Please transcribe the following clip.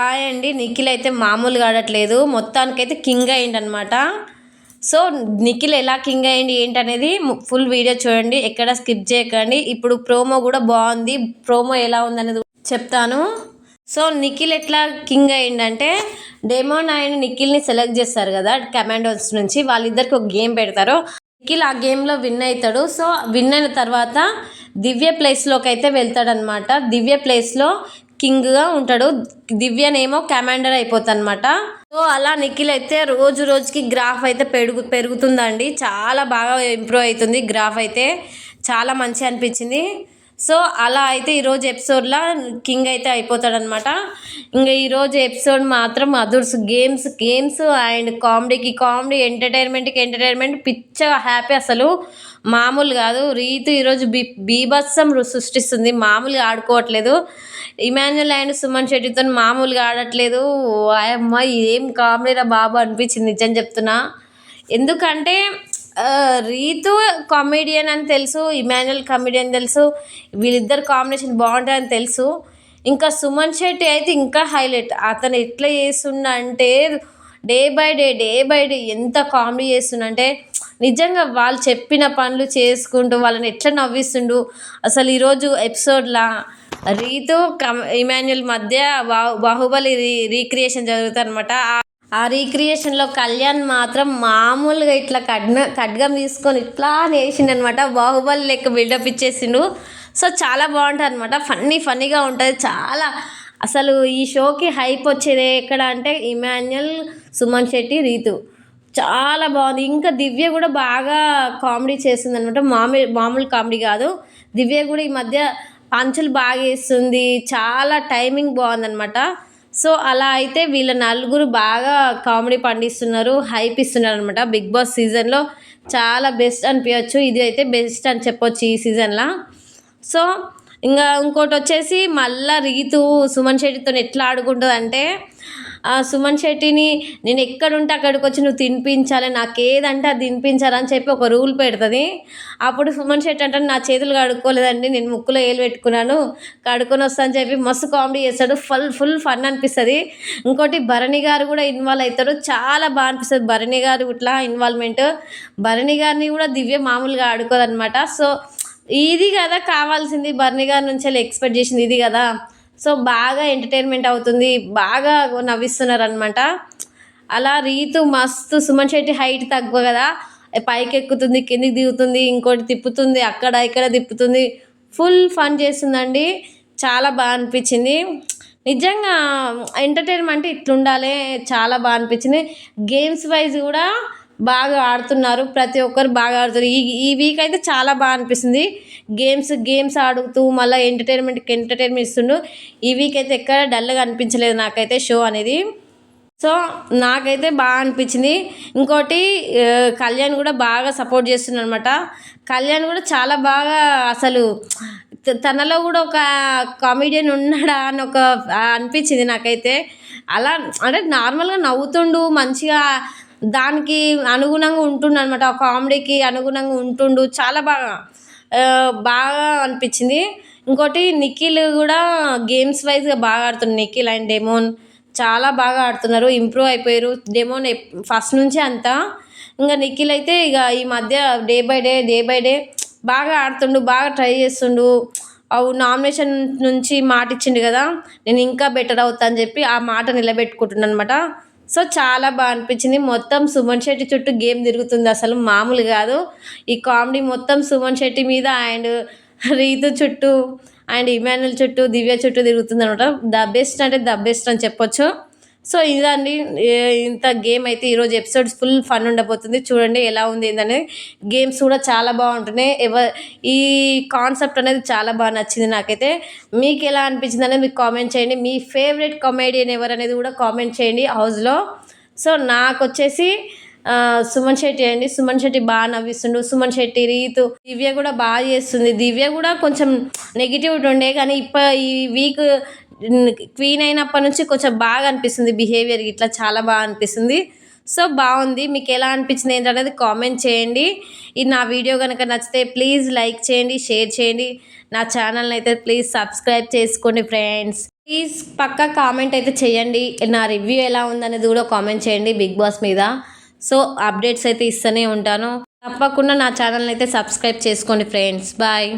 Hi అండి నిఖిల్ అయితే మామూలుగా ఆడట్లేదు మొత్తానికైతే కింగ్ అయిందనమాట సో నిఖిల్ ఎలా కింగ్ అయ్యింది ఏంటనేది ఫుల్ వీడియో చూడండి. ఎక్కడ స్కిప్ చేయకండి. ఇప్పుడు ప్రోమో కూడా బాగుంది. ప్రోమో ఎలా ఉందనేది చెప్తాను. సో నిఖిల్ ఎట్లా కింగ్ అయ్యిందంటే డెమోన్ ఆయన నిఖిల్ని సెలెక్ట్ చేస్తారు కదా కమాండోస్ నుంచి. వాళ్ళిద్దరికి ఒక గేమ్ పెడతారు. నిఖిల్ ఆ గేమ్లో విన్ అవుతాడు సో విన్ అయిన తర్వాత దివ్య ప్లేస్లోకి అయితే వెళ్తాడనమాట. దివ్య ప్లేస్లో కింగ్గా ఉంటాడు. దివ్యనేమో కమాండర్ అయిపోతుంది అనమాట సో అలా నిఖిల్ అయితే రోజు రోజుకి గ్రాఫ్ అయితే పెరుగు పెరుగుతుందండి. చాలా బాగా ఇంప్రూవ్ అవుతుంది గ్రాఫ్ అయితే. చాలా మంచి అనిపించింది. సో అలా అయితే ఈరోజు ఎపిసోడ్లో కింగ్ అయితే అయిపోతాడనమాట ఇంకా ఈరోజు ఎపిసోడ్ మాత్రం అదుర్స్ గేమ్స్ గేమ్స్ అండ్ కామెడీకి కామెడీ ఎంటర్టైన్మెంట్కి ఎంటర్టైన్మెంట్ పిచ్చ హ్యాపీ అసలు. మామూలు కాదు. రీతు ఈరోజు బీ బీభత్సం సృష్టిస్తుంది. మామూలుగా ఆడుకోవట్లేదు. ఇమాన్యుల్ అండ్ సుమన్ శెట్టితో మామూలుగా ఆడట్లేదు. అమ్మ ఏం కామెడీరా బాబు అనిపించింది నిజం చెప్తున్నా. ఎందుకంటే రీతు కామెడియన్ అని తెలుసు ఇమాన్యుల్ కామెడియన్ తెలుసు వీళ్ళిద్దరు కాంబినేషన్ బాగుంటుందని తెలుసు. ఇంకా సుమన్ శెట్టి అయితే ఇంకా హైలైట్ అతను ఎట్లా చేస్తున్నా అంటే day by day day by day ఎంత కామెడీ చేస్తుండంటే నిజంగా వాళ్ళు చెప్పిన పనులు చేసుకుంటూ వాళ్ళని ఎట్లా నవ్విస్తుండు. అసలు ఈరోజు ఎపిసోడ్లా రీతు కమ్ ఇమాన్యుల్ మధ్య బాహు బాహుబలి రీ రీక్రియేషన్ జరుగుతుంది అనమాట ఆ రీక్రియేషన్లో కళ్యాణ్ మాత్రం మామూలుగా ఇట్లా కడ్న ఖడ్గం తీసుకొని ఇట్లా వేసిండు అనమాట బాహుబలి లెక్క బిల్డప్ ఇచ్చేసిండు. సో చాలా బాగుంటుంది అనమాట ఫన్నీ ఫన్నీగా ఉంటుంది. చాలా అసలు ఈ షోకి హైప్ వచ్చేది ఎక్కడ అంటే ఇమాన్యుల్ సుమన్ శెట్టి రీతు. చాలా బాగుంది. ఇంకా దివ్య కూడా బాగా కామెడీ చేసింది అనమాట మామూలు మామూలు కామెడీ కాదు. దివ్య కూడా ఈ మధ్య పంచులు బాగా వేస్తుంది. చాలా టైమింగ్ బాగుందనమాట సో అలా అయితే వీళ్ళ నలుగురు బాగా కామెడీ పండిస్తున్నారు హైప్ ఇస్తున్నారు అనమాట బిగ్ బాస్ సీజన్లో చాలా బెస్ట్ అనిపించచ్చు ఇది అయితే బెస్ట్ అని చెప్పొచ్చు ఈ సీజన్లో. సో ఇంకా ఇంకోటి వచ్చేసి మళ్ళా రీతు సుమన్ శెట్టితో ఎట్లా ఆడుకుంటుంది అంటే ఆ సుమన్ శెట్టిని నేను ఎక్కడుంటే అక్కడికి వచ్చి నువ్వు తినిపించాలి నాకు ఏదంటే అది తినిపించాలని చెప్పి ఒక రూల్ పెడుతుంది. అప్పుడు సుమన్ శెట్టి అంటే నా చేతులు కడుక్కోలేదండి నేను ముక్కులో ఏలు పెట్టుకున్నాను కడుక్కొని వస్తాను చెప్పి మస్తు కామెడీ చేస్తాడు. ఫుల్ ఫుల్ ఫన్ అనిపిస్తుంది. ఇంకోటి భరణి గారు కూడా ఇన్వాల్వ్ అవుతారు చాలా బాగా అనిపిస్తుంది భరణి గారు ఇట్లా ఇన్వాల్వ్మెంట్. భరణి గారిని కూడా దివ్య మామూలుగా ఆడుకోదనమాట సో ఇది కదా కావాల్సింది. బర్ని గారి నుంచి ఎక్స్పెక్ట్ చేసింది ఇది కదా. సో బాగా ఎంటర్టైన్మెంట్ అవుతుంది బాగా నవ్విస్తున్నారు అనమాట అలా రీతు మస్తు సుమన్ శెట్టి హైట్ తక్కువ కదా. పైకి ఎక్కుతుంది కిందికి దిగుతుంది ఇంకోటి తిప్పుతుంది అక్కడ ఇక్కడ తిప్పుతుంది. ఫుల్ ఫన్ చేస్తుందండి. చాలా బాగా అనిపించింది. నిజంగా ఎంటర్టైన్మెంట్ ఇట్లుండాలి చాలా బాగా అనిపించింది. గేమ్స్ వైజ్ కూడా బాగా ఆడుతున్నారు ప్రతి ఒక్కరు బాగా ఆడుతున్నారు. ఈ ఈ వీక్ అయితే చాలా బాగా అనిపిస్తుంది. గేమ్స్ గేమ్స్ ఆడుతూ మళ్ళీ ఎంటర్టైన్మెంట్కి ఎంటర్టైన్మెంట్ ఇస్తుండు. ఈ వీక్ అయితే ఎక్కడ డల్గా అనిపించలేదు నాకైతే షో అనేది. సో నాకైతే బాగా అనిపించింది. ఇంకోటి కళ్యాణ్ కూడా బాగా సపోర్ట్ చేస్తున్నాడు అనమాట కళ్యాణ్ కూడా చాలా బాగా అసలు తనలో కూడా ఒక కామెడియన్ ఉన్నాడా అని ఒక అనిపించింది నాకైతే. అలా అంటే నార్మల్గా నవ్వుతుండు మంచిగా దానికి అనుగుణంగా ఉంటుండు అనమాట ఆ కామెడీకి అనుగుణంగా ఉంటుండు. చాలా బాగా బాగా అనిపించింది. ఇంకోటి నిఖిల్ కూడా గేమ్స్ వైజ్గా బాగా ఆడుతుంది నిఖిల్ అండ్ డెమోన్ చాలా బాగా ఆడుతున్నారు. ఇంప్రూవ్ అయిపోయారు. డెమోన్ ఫస్ట్ నుంచి అంతా. ఇంకా నిఖిల్ అయితే ఇక ఈ మధ్య day by day day by day బాగా ఆడుతుండు బాగా ట్రై చేస్తుండు. అవు నామినేషన్ నుంచి మాట ఇచ్చిండు కదా నేను ఇంకా బెటర్ అవుతా అని చెప్పి ఆ మాట నిలబెట్టుకుంటున్నాను అనమాట సో చాలా బాగా అనిపించింది. మొత్తం సుమన్ శెట్టి చుట్టూ గేమ్ తిరుగుతుంది. అసలు మామూలు కాదు. ఈ కామెడీ మొత్తం సుమన్ శెట్టి మీద అండ్ రీతు చుట్టూ అండ్ ఇమాన్యుల్ చుట్టూ దివ్య చుట్టూ తిరుగుతుంది అనమాట. ద బెస్ట్ అంటే ద బెస్ట్ అని చెప్పొచ్చు. సో ఇదండి ఇంత గేమ్ అయితే ఈరోజు ఎపిసోడ్స్ ఫుల్ ఫన్ ఉండబోతుంది. చూడండి ఎలా ఉంది ఏంటనేది గేమ్స్ కూడా చాలా బాగుంటున్నాయి. ఎవ ఈ కాన్సెప్ట్ అనేది చాలా బాగా నచ్చింది నాకైతే. మీకు ఎలా అనిపించింది అనేది మీకు కామెంట్ చేయండి. మీ ఫేవరెట్ కామెడియన్ ఎవరు అనేది కూడా కామెంట్ చేయండి హౌస్లో. సో నాకు వచ్చేసి సుమన్ శెట్టి అండి. సుమన్ శెట్టి బాగా నవ్విస్తుండు. సుమన్ శెట్టి రీతు దివ్య కూడా బాగా చేస్తుంది. దివ్య కూడా కొంచెం నెగిటివ్ ఉండే కానీ ఇప్ప ఈ వీక్ క్వీన్ అయినప్పటి నుంచి కొంచెం బాగా అనిపిస్తుంది బిహేవియర్ ఇట్లా చాలా బాగా అనిపిస్తుంది. సో బాగుంది. మీకు ఎలా అనిపించింది ఏంటనేది కామెంట్ చేయండి. ఇది నా వీడియో కనుక నచ్చితే ప్లీజ్ లైక్ చేయండి షేర్ చేయండి. నా ఛానల్ని అయితే ప్లీజ్ సబ్స్క్రైబ్ చేసుకోండి ఫ్రెండ్స్ ప్లీజ్ పక్కా కామెంట్ అయితే చేయండి. నా రివ్యూ ఎలా ఉందనేది కూడా కామెంట్ చేయండి. బిగ్ బాస్ మీద. సో అప్డేట్స్ అయితే ఇస్తూనే ఉంటాను. తప్పకుండా నా ఛానల్ని అయితే సబ్స్క్రైబ్ చేసుకోండి ఫ్రెండ్స్. బాయ్.